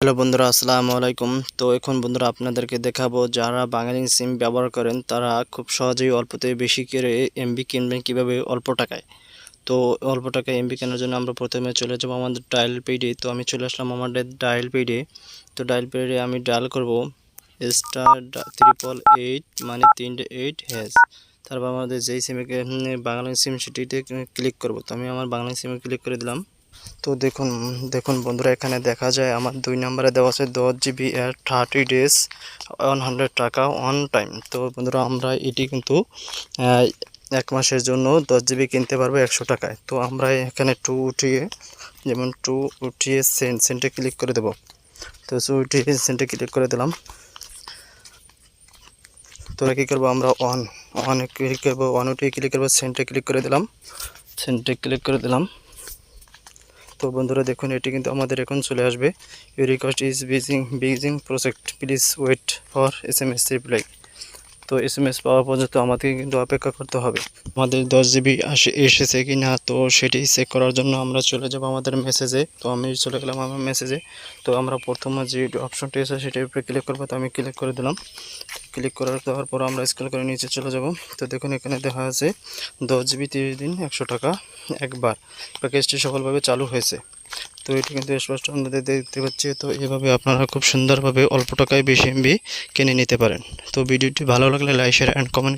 Hello বন্ধুরা, আসসালামু আলাইকুম। তো এখন বন্ধুরা আপনাদেরকে দেখাবো যারা বাঙালি সিম ব্যবহার করেন, তারা খুব সহজেই অল্পতে বেশি করে এমবি কিনবেন কীভাবে? অল্প টাকায়। তো অল্প টাকায় এমবি কেনার জন্য আমরা প্রথমে চলে যাব আমাদের ডায়াল পেডে তো। আমি চলে আসলাম আমাদের ডায়াল পেডে তো। ডায়াল পেডে আমি ডায়াল করব স্টার ত্রিপল এইট মানে তিনটে এইট হ্যাজ তারপর আমাদের যেই সিমে বাংলা সিম সেটিতে ক্লিক করব। তো আমি আমার বাংলা সিমে ক্লিক করে দিলাম। তো দেখুন দেখুন বন্ধুরা, এখানে দেখা যায় আমার দুই নম্বরে দেওয়া আছে দশ জিবি এর থার্টি ডেজ ওয়ান হান্ড্রেড টাকা অন টাইম। তো বন্ধুরা, আমরা এটি কিন্তু এক মাসের জন্য দশ জিবি কিনতে পারব একশো টাকায়। তো আমরা এখানে টু উঠিয়ে, যেমন টু উঠিয়ে সেন্ট সেন্টে ক্লিক করে দেবো। তো টু উঠিয়ে সেন্টে ক্লিক করে দিলাম। তো কী করব আমরা অন অনে ক্লিক করব অন উঠিয়ে ক্লিক করব, সেন্টে ক্লিক করে দিলাম। সেন্টে ক্লিক করে দিলাম। তো বন্ধুরা দেখুন, এটি কিন্তু আমাদের এখন চলে আসবে। You request is বিজিং বিজিং project please wait for S M S reply তো এস এম এস পাওয়া পর্যন্ত আমাদেরকে কিন্তু অপেক্ষা করতে হবে। আমাদের দশ জিবি আসে এসেছে কি না তো সেটি চেক করার জন্য আমরা চলে যাব আমাদের মেসেজে তো আমি চলে গেলাম আমার মেসেজে তো আমরা প্রথমে যে অপশনটি এসে সেটার উপরে ক্লিক করব, তো আমি ক্লিক করে দিলাম। ক্লিক করার দেওয়ার পর আমরা স্ক্রল করে নিচে চলে যাব। তো দেখুন, এখানে দেখা আছে দশ জিবি তিরিশ দিন, একশো টাকা একবার। প্যাকেজটি সফলভাবে চালু হয়েছে। তো এটি কিন্তু স্পষ্ট আমাদের দেখতে পাচ্ছি। তো এভাবে আপনারা খুব সুন্দরভাবে অল্প টাকায় বেশি এমবি কিনে নিতে পারেন। তো ভিডিওটি ভালো লাগলে লাইক শেয়ার অ্যান্ড কমেন্ট